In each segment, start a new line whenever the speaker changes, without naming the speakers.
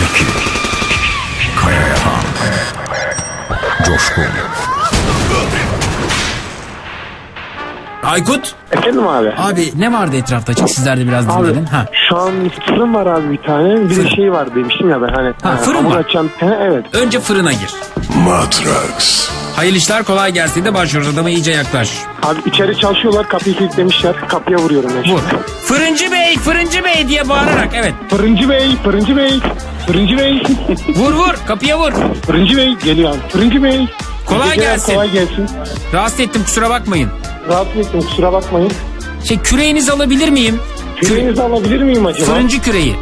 Zeki. Kayahan. Coşkun.
Aykut.
Efendim abi.
Abi ne vardı etrafta? Açık sizler de biraz
Abi
dinleyin. Ha.
şu an fırın var abi bir tane. Bir
Fırın.
şey var demiştim ya ben hani.
Ha, fırın
hamur
var.
açan- He, evet.
Önce fırına gir.
Matrax.
Hayırlı işler kolay gelsin de başlıyoruz. Adama iyice yaklaş.
Abi içeri çalışıyorlar kapıyı kilitlemişler. Kapıya vuruyorum ben
Vur.
şimdi.
Fırıncı bey, fırıncı bey diye bağırarak evet.
Fırıncı bey, fırıncı bey. Fırıncı bey.
Vur vur kapıya vur.
fırıncı bey geliyor. Fırıncı bey.
Kolay
Geceler
gelsin.
Kolay gelsin.
Rahatsız ettim kusura bakmayın.
Rahatsız ettim kusura bakmayın.
Şey küreğinizi alabilir miyim?
Küreğinizi alabilir miyim acaba?
Fırıncı küreği.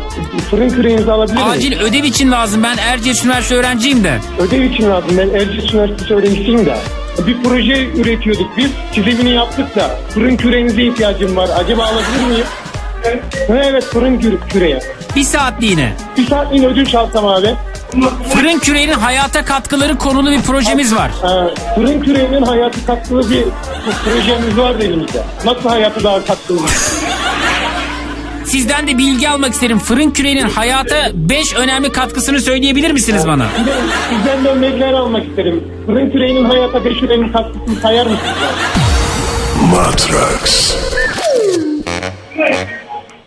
Fırın küreğinizi alabilir miyim?
Acil ödev için lazım. Ben Erciyes Üniversitesi öğrenciyim de.
Ödev için lazım. Ben Erciyes Üniversitesi öğrencisiyim de. Bir proje üretiyorduk biz. Çizimini yaptık da. Fırın küreğinize ihtiyacım var. Acaba alabilir miyim? Evet fırın kü- küreği.
Bir saatliğine.
Bir saatliğine ödünç alsam abi.
Fırın küreğinin hayata katkıları konulu bir projemiz var.
Ha, fırın küreğinin hayatı katkılı bir projemiz var elimizde. Nasıl hayatı daha katkılı?
Sizden de bilgi almak isterim. Fırın küreğinin hayata 5 önemli katkısını söyleyebilir misiniz bana?
Sizden de örnekler almak isterim. Fırın küreğinin hayata beş önemli katkısını sayar mısınız?
Matrax.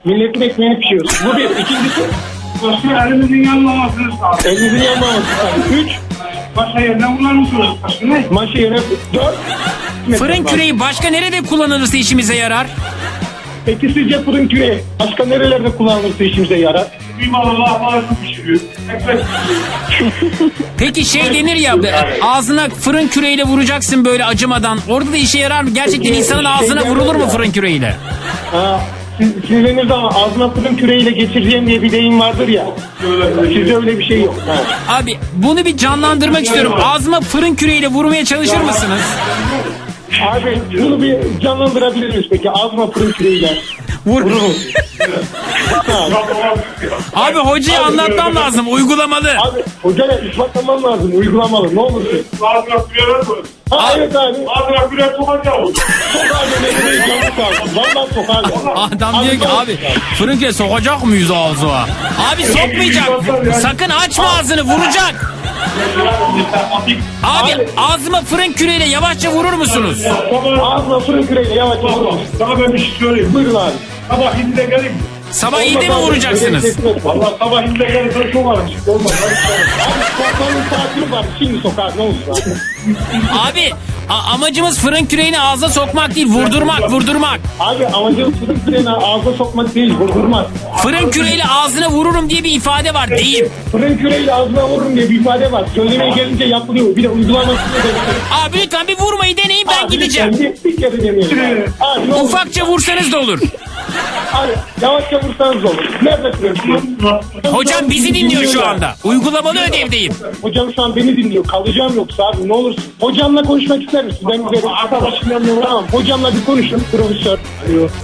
Milletin ekmeğini pişiyoruz. Bu bir. İkincisi
Başka elimizin yanmamasını sağlar.
elinizin yanmaması. Üç.
Başka yerden kullanmışsınız. Başka ne?
Maşa yerine dört.
Fırın küreği başka nerede kullanılırsa işimize yarar?
Peki sizce fırın küreği başka nerelerde kullanılırsa işimize yarar?
Bir malı lahmacun pişiriyor. Ekmek pişiriyor.
Peki şey denir ya ağzına fırın küreğiyle vuracaksın böyle acımadan. Orada da işe yarar mı? Gerçekten insanın
şey
ağzına vurulur mu fırın küreğiyle?
Ha, siz, zaman ağzına fırın küreğiyle geçireceğim diye bir deyim vardır ya. Sizde öyle bir şey yok. Ha.
Abi bunu bir canlandırmak istiyorum. Ağzıma fırın küreğiyle vurmaya çalışır mısınız?
Abi bunu bir canlandırabilir miyiz peki? Ağzıma fırın küreğiyle.
Vur.
Vururum.
Abi hocaya anlatmam lazım uygulamalı.
Abi hocaya ispatlamam lazım. Uygulamalı. Ne olursun.
Ağzına küreler koy.
Ha evet abi. Abi. Valla çok abi.
Adam diyor ki abi fırın küreği sokacak mıyız ağzına? Abi sokmayacak. Sakın açma ağzını vuracak. Abi ağzıma fırın küreğiyle yavaşça vurur musunuz?
Ağzına fırın küreğiyle yavaş vurun.
Sana ben bir şey söyleyeyim.
Buyurun abi.
Sabah 7'de gelin.
Sabah 7'de mi vuracaksınız?
Valla sabah 7'de gelin. Ben çok arım. Olmaz.
Abi sokağın saatini var. Şimdi sokak ne olsun abi.
Abi a- amacımız fırın küreğini ağza sokmak değil vurdurmak vurdurmak.
Abi amacım fırın küreğini ağza sokmak değil. Vurdurmak.
Fırın küreğiyle ağzına vururum diye bir ifade var deyim.
Fırın küreğiyle ağzına vururum diye bir ifade var. Söylemeye gelince yapılıyor. Bir de uygulamasını da
Abi lütfen bir vurmayı deneyin ben
Abi
gideceğim.
lütfen Bir, bir kere deneyelim. Abi.
Ufakça vursanız da olur.
Abi yavaşça vursanız olur. Nerede fırın
Hocam bizi dinliyor şu anda. Uygulamalı ödevdeyim.
Hocam şu an beni dinliyor. Kalacağım yoksa abi ne olursun. Hocamla konuşmak ister misin? Ben giderim. Arkadaşım yanına Tamam. Hocamla bir konuşun. Profesör.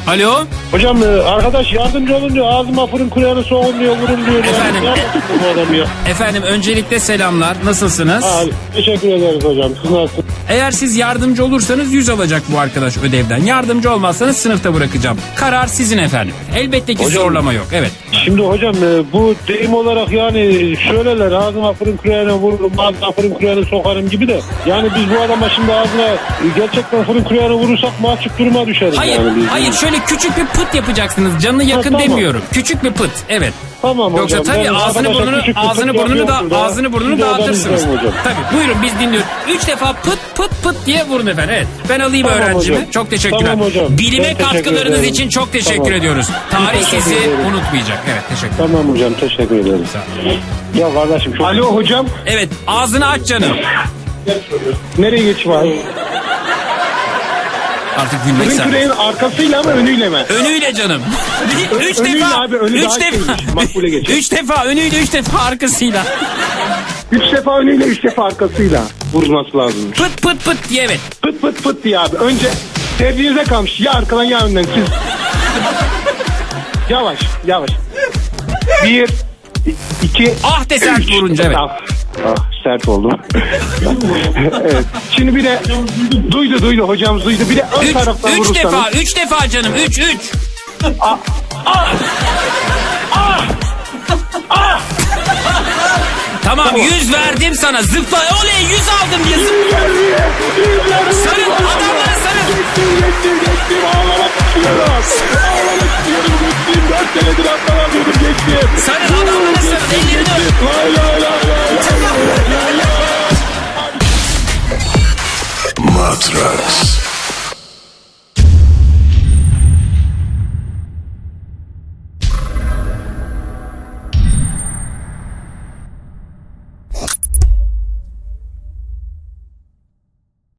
Alo.
Hocam e, arkadaş yardımcı olun diyor. Ağzıma fırın kulağını soğun diyor. Vurun diyor.
Efendim?
Ne yapıyorsun bu adam ya?
Efendim öncelikle selamlar. Nasılsınız?
Abi, teşekkür ederiz hocam. Siz nasılsınız?
Eğer siz yardımcı olursanız 100 alacak bu arkadaş ödevden. Yardımcı olmazsanız sınıfta bırakacağım. Karar sizin efendim. Elbette ki zorlama yok. Evet.
Şimdi hocam e, bu deyim olarak yani söylerler ağzıma fırın küreğine vururum ağzına fırın küreğine sokarım gibi de yani biz bu adama şimdi ağzına e, gerçekten fırın küreğine vurursak mahcup duruma düşeriz.
Hayır,
yani
hayır şöyle küçük bir pıt yapacaksınız. Canını yakın
tamam.
demiyorum. Küçük bir pıt. Evet.
Tamam
Yoksa
hocam.
tabii
ben
ağzını burnunu ağzını burnunu da ağzını burnunu dağıtırsınız. Tabii buyurun biz dinliyoruz. Üç defa pıt pıt pıt diye vurun efendim. Evet. Ben alayım
Tamam
öğrencimi.
hocam.
Çok teşekkürler.
Tamam hocam.
Bilime
Ben
katkılarınız
ederim.
için çok teşekkür
Tamam.
ediyoruz. Tarih
teşekkür
sizi
ederim.
unutmayacak. Evet teşekkür
Tamam hocam teşekkür ederim. Ya kardeşim çok
Alo hocam.
Evet ağzını aç canım.
Nereye geçeyim abi?
Artık gülmek
Fırın küreğin arkasıyla mı önüyle mi?
Önüyle canım. üç
Önüyle
defa.
abi, önü
üç
daha
defa.
şeymiş, makbule geçer.
üç defa önüyle üç defa arkasıyla.
Üç defa önüyle üç defa arkasıyla vurması lazım.
Pıt pıt pıt diye evet.
Pıt pıt pıt diye abi. Önce tercihinize kalmış. Ya arkadan ya önden siz. yavaş yavaş. Bir, i- iki,
Ah de sert
üç.
vurunca evet.
Ah, Ah, sert oldum. evet. Şimdi bir de duydu duydu hocamız duydu. Bir de ön
üç,
taraftan
üç
vurursanız.
defa, üç defa canım, üç, üç. Ah, ah, ah, ah. Tamam, yüz verdim sana. Zıpla, oley yüz aldım diye zıpla. Sarıl, adamlara
sarıl. Geçtim, geçtim, geçtim. Ağlamak istiyorum. Ağlamak istiyorum. Geçtim, dört senedir atlamam. Geçtim. Sarıl, adamlara sarıl. Ellerini öp. Vay vay.
Absatz.